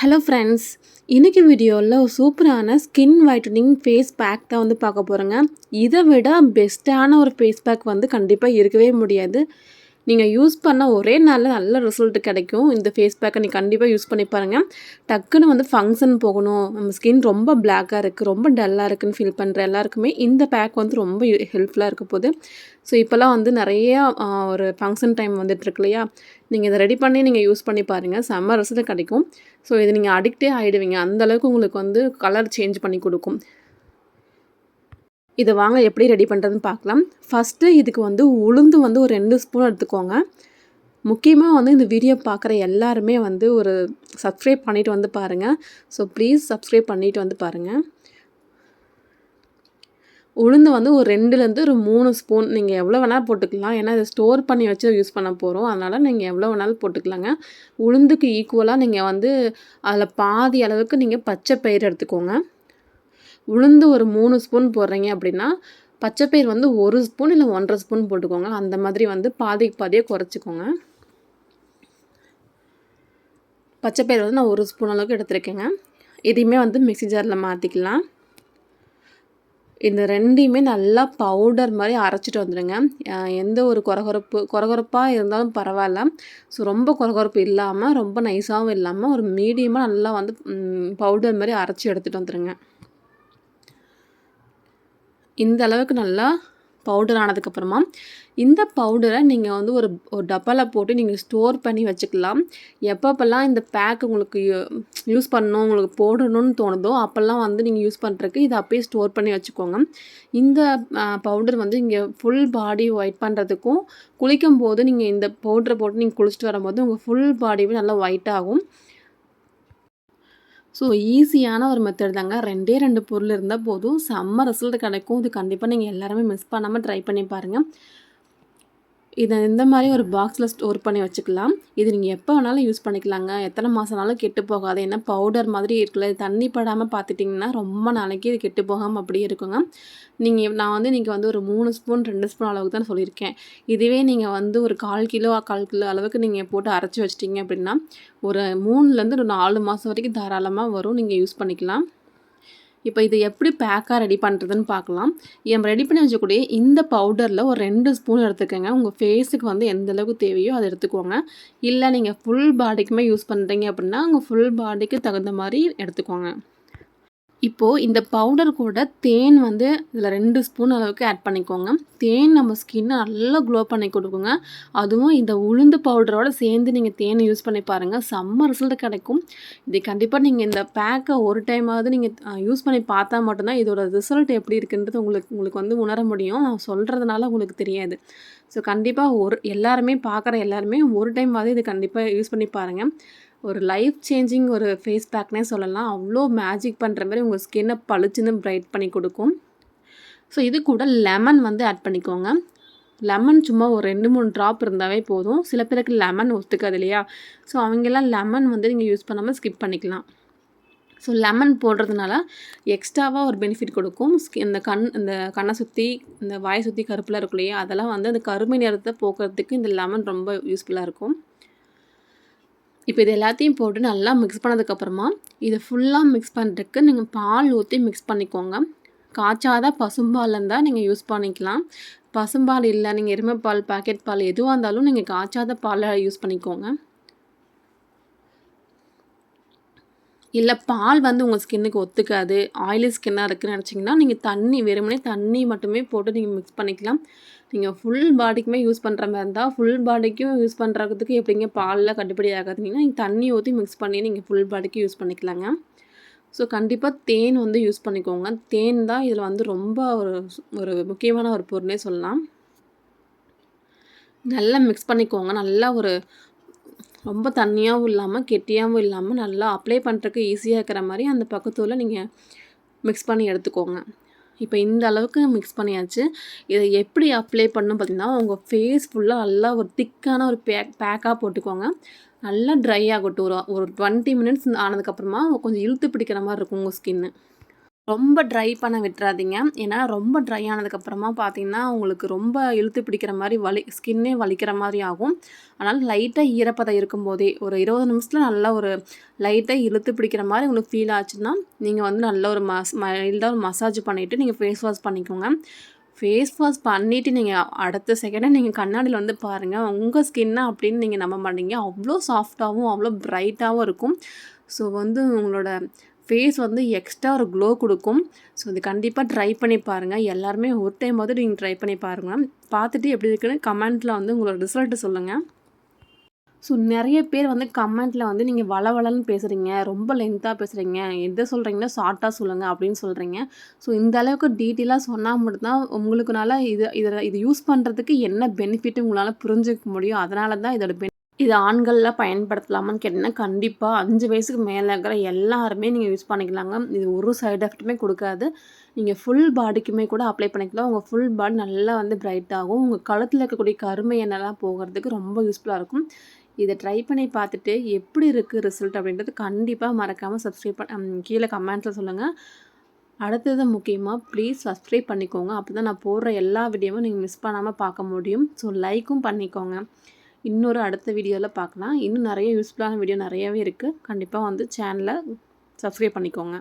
Hello friends இன்றைக்கி வீடியோவில் ஒரு சூப்பரான ஸ்கின் ஒயிட்டனிங் ஃபேஸ் பேக் தான் வந்து பார்க்க போகிறோங்க இதை விட பெஸ்ட்டான ஒரு ஃபேஸ் பேக் வந்து கண்டிப்பாக இருக்கவே முடியாது. நீங்கள் யூஸ் பண்ண ஒரே நாளில் நல்ல ரிசல்ட் கிடைக்கும். இந்த ஃபேஸ் பேக்கை நீங்கள் கண்டிப்பாக யூஸ் பண்ணி பாருங்கள் டக்குன்னு வந்து ஃபங்க்ஷன் போகணும். நம்ம ஸ்கின் ரொம்ப பிளாக்காக இருக்குது ரொம்ப டல்லாக இருக்குதுன்னு ஃபீல் பண்ணுற எல்லாருக்குமே இந்த பேக் வந்து ரொம்ப ஹெல்ப்ஃபுல்லாக இருக்க போகுது. ஸோ இப்போல்லாம் வந்து நிறையா ஒரு ஃபங்க்ஷன் டைம் வந்துட்டுருக்கு இல்லையா? நீங்கள் இதை ரெடி பண்ணி நீங்கள் யூஸ் பண்ணி பாருங்கள் செம்ம ரிசல்ட் கிடைக்கும். ஸோ இது நீங்கள் அடிக்டே ஆகிடுவீங்க அந்தளவுக்கு உங்களுக்கு வந்து கலர் சேஞ்ச் பண்ணி கொடுக்கும். இதை வாங்க எப்படி ரெடி பண்ணுறதுன்னு பார்க்கலாம். ஃபஸ்ட்டு இதுக்கு வந்து உளுந்து வந்து ஒரு ரெண்டு ஸ்பூன் எடுத்துக்கோங்க. முக்கியமாக வந்து இந்த வீடியோ பார்க்குற எல்லாருமே வந்து ஒரு சப்ஸ்கிரைப் பண்ணிவிட்டு வந்து பாருங்கள் ஸோ ப்ளீஸ் சப்ஸ்கிரைப் பண்ணிவிட்டு வந்து பாருங்கள் உளுந்து வந்து ஒரு ரெண்டுலேருந்து ஒரு மூணு ஸ்பூன் நீங்கள் எவ்வளோ வேணாலும் போட்டுக்கலாம். ஏன்னா இதை ஸ்டோர் பண்ணி வச்சு யூஸ் பண்ண போகிறோம் அதனால் நீங்கள் எவ்வளோ வேணாலும் போட்டுக்கலாங்க. உளுந்துக்கு ஈக்குவலாக நீங்கள் வந்து அதில் பாதி அளவுக்கு நீங்கள் பச்சை பயிர் எடுத்துக்கோங்க. உளுந்து ஒரு மூணு ஸ்பூன் போடுறீங்க அப்படின்னா பச்சைப்பயிர் வந்து ஒரு ஸ்பூன் இல்லை ஒன்றரை ஸ்பூன் போட்டுக்கோங்க. அந்த மாதிரி வந்து பாதிக்கு பாதியாக குறைச்சிக்கோங்க. பச்சைப்பயிர் வந்து நான் ஒரு ஸ்பூன் அளவுக்கு எடுத்துருக்கேங்க. இதையுமே வந்து மிக்சி ஜாரில் மாற்றிக்கலாம் இந்த ரெண்டையுமே நல்லா பவுடர் மாதிரி அரைச்சிட்டு வந்துடுங்க. எந்த ஒரு குறகுறப்பு குறகுறப்பாக இருந்தாலும் பரவாயில்ல. ஸோ ரொம்ப குறகுறப்பு இல்லாமல் ரொம்ப நைஸாகவும் இல்லாமல் ஒரு மீடியமாக நல்லா வந்து பவுடர் மாதிரி அரைச்சி எடுத்துகிட்டு வந்துடுங்க. இந்த அளவுக்கு நல்லா பவுடர் ஆனதுக்கப்புறமா இந்த பவுடரை நீங்கள் வந்து ஒரு ஒரு டப்பாவில் போட்டு நீங்கள் ஸ்டோர் பண்ணி வச்சுக்கலாம். எப்பப்பெல்லாம் இந்த பேக் உங்களுக்கு யூஸ் பண்ணணும் உங்களுக்கு போடணும்னு தோணுதோ அப்போல்லாம் வந்து நீங்கள் யூஸ் பண்ணுறதுக்கு இதை அப்போயே ஸ்டோர் பண்ணி வச்சுக்கோங்க. இந்த பவுடர் வந்து இங்கே ஃபுல் பாடி ஒயிட் பண்ணுறதுக்கும் குளிக்கும் போது நீங்கள் இந்த பவுடரை போட்டு நீங்கள் குளிச்சுட்டு வரும்போது உங்கள் ஃபுல் பாடியுமே நல்லா ஒயிட் ஆகும். ஸோ ஈஸியான ஒரு மெத்தட் தாங்க. ரெண்டே ரெண்டு பொருள் இருந்தால் போதும். செம்ம ரிசல்ட் கிடைக்கும். இது கண்டிப்பாக நீங்கள் எல்லாருமே மிஸ் பண்ணாமல் ட்ரை பண்ணி பாருங்கள் இதை இந்த மாதிரி ஒரு பாக்ஸில் ஸ்டோர் பண்ணி வச்சுக்கலாம். இது நீங்கள் எப்போ வேணாலும் யூஸ் பண்ணிக்கலாங்க. எத்தனை மாதம்னாலும் கெட்டு போகாது. ஏன்னா பவுடர் மாதிரி இருக்குல்ல தண்ணி படாமல் பார்த்துட்டிங்கன்னா ரொம்ப நாளைக்கு இது கெட்டு போகாமல் அப்படியே இருக்குங்க. நீங்கள் நான் வந்து நீங்கள் வந்து ஒரு மூணு ஸ்பூன் ரெண்டு ஸ்பூன் அளவுக்கு தான் சொல்லியிருக்கேன். இதுவே நீங்கள் வந்து ஒரு கால் கிலோ கால் கிலோ அளவுக்கு நீங்கள் போட்டு அரைச்சி வச்சிட்டிங்க அப்படின்னா ஒரு மூணுலேருந்து ஒரு நாலு மாதம் வரைக்கும் தாராளமாக வரும். நீங்கள் யூஸ் பண்ணிக்கலாம். இப்போ இது எப்படி பேக்காக ரெடி பண்ணுறதுன்னு பார்க்கலாம். நம்ம ரெடி பண்ணி வச்சக்கூடிய இந்த பவுடரில் ஒரு ரெண்டு ஸ்பூன் எடுத்துக்கோங்க. உங்கள் ஃபேஸுக்கு வந்து எந்த அளவுக்கு தேவையோ அதை எடுத்துக்கோங்க. இல்லை நீங்கள் ஃபுல் பாடிக்குமே யூஸ் பண்ணுறீங்க அப்படின்னா உங்கள் ஃபுல் பாடிக்கு தகுந்த மாதிரி எடுத்துக்கோங்க. இப்போது இந்த பவுடர் கூட தேன் வந்து இதில் ரெண்டு ஸ்பூன் அளவுக்கு ஆட் பண்ணிக்கோங்க. தேன் நம்ம ஸ்கின்னை நல்லா க்ளோ பண்ணி கொடுக்குங்க. அதுவும் இந்த உளுந்து பவுடரோடு சேர்ந்து நீங்கள் தேனை யூஸ் பண்ணி பாருங்கள் செம்ம ரிசல்ட் கிடைக்கும். இது கண்டிப்பாக நீங்கள் இந்த பேக்கை ஒரு டைமாவது நீங்கள் யூஸ் பண்ணி பார்த்தா மட்டும்தான் இதோட ரிசல்ட் எப்படி இருக்குன்றது உங்களுக்கு உங்களுக்கு வந்து உணர முடியும். நான் சொல்கிறதுனால உங்களுக்கு தெரியாது. ஸோ கண்டிப்பாக ஒரு எல்லாருமே பார்க்குற எல்லாருமே ஒரு டைமாவது இது கண்டிப்பாக யூஸ் பண்ணி பாருங்கள் ஒரு லைஃப் சேஞ்சிங் ஒரு ஃபேஸ் பேக்னே சொல்லலாம். அவ்வளோ மேஜிக் பண்ணுற மாதிரி உங்கள் ஸ்கின்னை பளிச்சுன்னு ப்ரைட் பண்ணி கொடுக்கும். ஸோ இது கூட லெமன் வந்து ஆட் பண்ணிக்கோங்க. லெமன் சும்மா ஒரு ரெண்டு மூணு ட்ராப் இருந்தாவே போதும். சில பேருக்கு லெமன் ஒத்துக்காது இல்லையா? ஸோ அவங்கெல்லாம் லெமன் வந்து நீங்கள் யூஸ் பண்ணாமல் ஸ்கிப் பண்ணிக்கலாம். ஸோ லெமன் போடுறதுனால எக்ஸ்ட்ராவாக ஒரு பெனிஃபிட் கொடுக்கும். இந்த கண் இந்த கண்ணை சுற்றி இந்த வாயை சுற்றி கருப்பில் இருக்கும் இல்லையா? அதெல்லாம் வந்து அந்த கருமை நிறத்தை போக்குறதுக்கு இந்த லெமன் ரொம்ப யூஸ்ஃபுல்லாக இருக்கும். இப்போ இது எல்லாத்தையும் போட்டு நல்லா மிக்ஸ் பண்ணதுக்கப்புறமா இதை ஃபுல்லாக மிக்ஸ் பண்ணுறதுக்கு நீங்கள் பால் ஊற்றி மிக்ஸ் பண்ணிக்கோங்க. காய்ச்சாத பசும்பால் இருந்தால் நீங்கள் யூஸ் பண்ணிக்கலாம். பசும்பால் இல்லை நீங்கள் எருமைப்பால் பாக்கெட் பால் எதுவாக இருந்தாலும் நீங்கள் காய்ச்சாத பாலை யூஸ் பண்ணிக்கோங்க. இல்லை பால் வந்து உங்கள் ஸ்கின்னுக்கு ஒத்துக்காது. ஆயிலி ஸ்கின்னாக இருக்குதுன்னு நினச்சிங்கன்னா நீங்கள் தண்ணி வெறுமனே தண்ணி மட்டுமே போட்டு நீங்கள் மிக்ஸ் பண்ணிக்கலாம். நீங்கள் ஃபுல் பாடிக்குமே யூஸ் பண்ணுற மாதிரி இருந்தால் ஃபுல் பாடிக்கும் யூஸ் பண்ணுறதுக்கு எப்படிங்க பாலில் கட்டுப்படி ஆகாதுங்கன்னா நீங்கள் தண்ணி ஊற்றி மிக்ஸ் பண்ணி நீங்கள் ஃபுல் பாடிக்கு யூஸ் பண்ணிக்கலாங்க. ஸோ கண்டிப்பாக தேன் வந்து யூஸ் பண்ணிக்கோங்க. தேன் தான் இதில் வந்து ரொம்ப ஒரு ஒரு முக்கியமான ஒரு பொருளே சொல்லலாம். நல்லா மிக்ஸ் பண்ணிக்கோங்க. நல்லா ஒரு ரொம்ப தண்ணியாகவும் இல்லாமல் கெட்டியாகவும் இல்லாமல் நல்லா அப்ளை பண்ணுறதுக்கு ஈஸியாக இருக்கிற மாதிரி அந்த பக்கத்தில் நீங்கள் மிக்ஸ் பண்ணி எடுத்துக்கோங்க. இப்போ இந்த அளவுக்கு மிக்ஸ் பண்ணியாச்சு. இதை எப்படி அப்ளை பண்ணணும் பார்த்திங்கன்னா உங்கள் ஃபேஸ் ஃபுல்லாக நல்லா ஒரு திக்கான ஒரு பேக் பேக்காக போட்டுக்கோங்க. நல்லா ட்ரை ஆகட்டும். ஒரு ஒரு டுவெண்ட்டி மினிட்ஸ் ஆனதுக்கப்புறமா கொஞ்சம் இழுத்து பிடிக்கிற மாதிரி இருக்கும் உங்கள் ஸ்கின்னு ரொம்ப ட்ரை பண்ண விட்டுறாதீங்க. ஏன்னா ரொம்ப ட்ரை ஆனதுக்கப்புறமா பார்த்தீங்கன்னா உங்களுக்கு ரொம்ப இழுத்து பிடிக்கிற மாதிரி வலி ஸ்கின்னே வலிக்கிற மாதிரி ஆகும். அதனால் லைட்டாக ஈரப்பதம் இருக்கும்போதே ஒரு இருபது நிமிஷத்தில் நல்லா ஒரு லைட்டாக இழுத்து பிடிக்கிற மாதிரி உங்களுக்கு ஃபீல் ஆச்சுன்னா நீங்கள் வந்து நல்ல ஒரு மஸ் மைல்டாக ஒரு மசாஜ் பண்ணிவிட்டு நீங்கள் ஃபேஸ் வாஷ் பண்ணிக்கோங்க. ஃபேஸ் வாஷ் பண்ணிவிட்டு நீங்கள் அடுத்த செகண்டை நீங்கள் கண்ணாடியில் வந்து பாருங்கள் உங்கள் ஸ்கின்னா அப்படின்னு நீங்கள் நம்ப மாட்டீங்க. அவ்வளோ சாஃப்டாகவும் அவ்வளோ ப்ரைட்டாகவும் இருக்கும். ஸோ வந்து உங்களோட ஃபேஸ் வந்து எக்ஸ்ட்ரா ஒரு க்ளோ கொடுக்கும். ஸோ இது கண்டிப்பாக ட்ரை பண்ணி பாருங்கள் எல்லாருமே ஒரு டைம் வந்து நீங்கள் ட்ரை பண்ணி பாருங்கள் பார்த்துட்டு எப்படி இருக்குன்னு கமெண்ட்டில் வந்து உங்களோட ரிசல்ட்டு சொல்லுங்கள் ஸோ நிறைய பேர் வந்து கமெண்ட்டில் வந்து நீங்கள் வளவளன்னு பேசுகிறீங்க ரொம்ப லென்த்தாக பேசுகிறீங்க எதை சொல்கிறீங்கன்னா ஷார்ட்டாக சொல்லுங்கள் அப்படின்னு சொல்கிறீங்க ஸோ இந்த அளவுக்கு டீட்டெயிலாக சொன்னால் மட்டும்தான் உங்களுக்குனால இது இதில் இது யூஸ் பண்ணுறதுக்கு என்ன பெனிஃபிட் உங்களால் புரிஞ்சுக்க முடியும். அதனால தான் இதோட பெனி இது ஆண்கள்லாம் பயன்படுத்தலாமான்னு கேட்டிங்கன்னா கண்டிப்பாக அஞ்சு வயசுக்கு மேலே இருக்கிற எல்லாருமே நீங்கள் யூஸ் பண்ணிக்கலாங்க. இது ஒரு சைடு எஃபெக்ட்டுமே கொடுக்காது. நீங்கள் ஃபுல் பாடிக்குமே கூட அப்ளை பண்ணிக்கலாம். உங்கள் ஃபுல் பாடி நல்லா வந்து பிரைட் ஆகும். உங்கள் கழுத்தில் இருக்கக்கூடிய கருமை எண்ணெய்லாம் போகிறதுக்கு ரொம்ப யூஸ்ஃபுல்லாக இருக்கும். இதை ட்ரை பண்ணி பார்த்துட்டு எப்படி இருக்குது ரிசல்ட் அப்படின்றது கண்டிப்பாக மறக்காமல் சப்ஸ்கிரைப் பண்ண கீழே கமெண்ட்ஸில் சொல்லுங்கள் அடுத்தது முக்கியமாக ப்ளீஸ் சப்ஸ்கிரைப் பண்ணிக்கோங்க. அப்போ தான் நான் போடுற எல்லா வீடியோவும் நீங்கள் மிஸ் பண்ணாமல் பார்க்க முடியும். ஸோ லைக்கும் பண்ணிக்கோங்க. இன்னொரு அடுத்த வீடியோவில் பார்க்கலாம் இன்னும் நிறைய யூஸ்ஃபுல்லான வீடியோ நிறையவே இருக்குது கண்டிப்பாக வந்து சேனலை சப்ஸ்கிரைப் பண்ணிக்கோங்க.